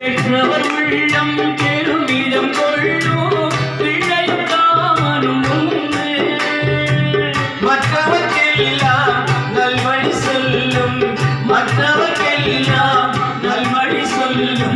பெற்றவர் உள்ளம் பெருமிதம் கொள்ளும் மற்றவர்க்கெல்லாம் நல்வழி சொல்லும் மற்றவர்க்கெல்லாம் நல்வழி சொல்லும்.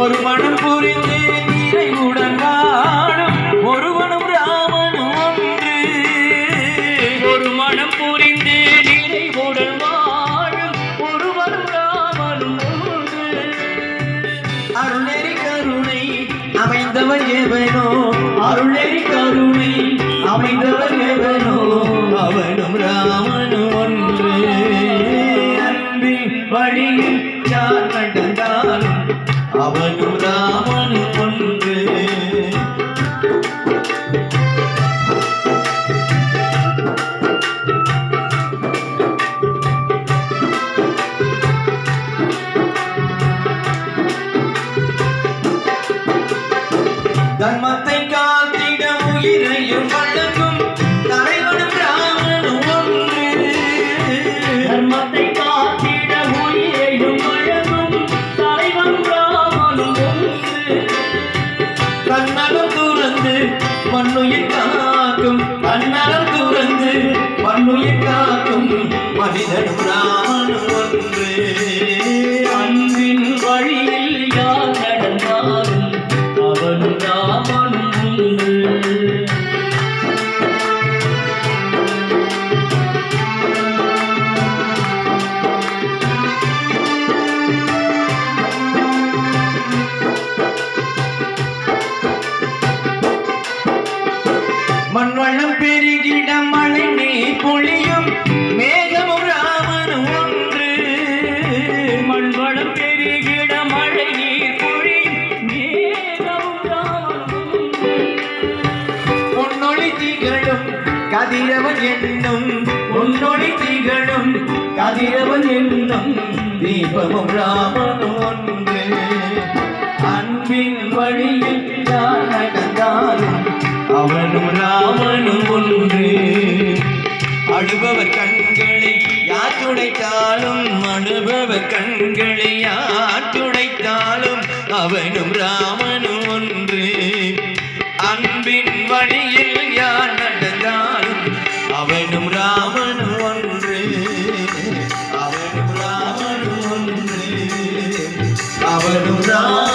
ஒரு மனம் புரிந்து நிறைவுடன் வாழும் ஒருவனும் ராமனும் ஒன்று ஒரு மனம் புரிந்து நிறைவுடன் வாழும் ஒருவனும் ராமனும் உண்டு. அருளெறி கருணை அமைந்தவர் எவனோ அருளறி கருணை அமைந்தவர் எவனோ அவனும் ராமன் தர்மத்தை காத்திட உயிரையும் வழங்கும் தலைவனும் ராமனும் ஒன்று தர்மத்தை காத்திட உயிரையும் வழங்கும் தலைவன் ராமனும் ஒன்று. கண்ணகம் துறந்து மண்ணுயிர் காக்கும் கண்ணகம் துறந்து மண்ணுயிர் காக்கும் மனிதனும் ராமனும் மண்வளம் பெருகிட மழை நீ பொழியும் மேகமும் ராமனும் ஒன்று. மண்வளம் பெருகிட மழை நீர் பொழியும் மேகமும் ராமனும் பொன்னொழி திகழும் கதிரவன் என்னும் பொன்னொழி திகழும் கதிரவன் என்னும் தீபமும் ராமனும் ஒன்று. அன்பின் வழியில் யார் நடந்தாலும் அவனும் ராமனும் ஒன்று அழுபவர் கண்களை யார் துடைத்தாலும் அழுபவர் கண்களை யார் துடைத்தாலும் அவனும் ராமனும் ஒன்று. அன்பின் வழியில் யார் நடந்தாலும் அவனும் ராமனும் ஒன்று. அவனும் ராமனும் ஒன்று. அவனும் ராம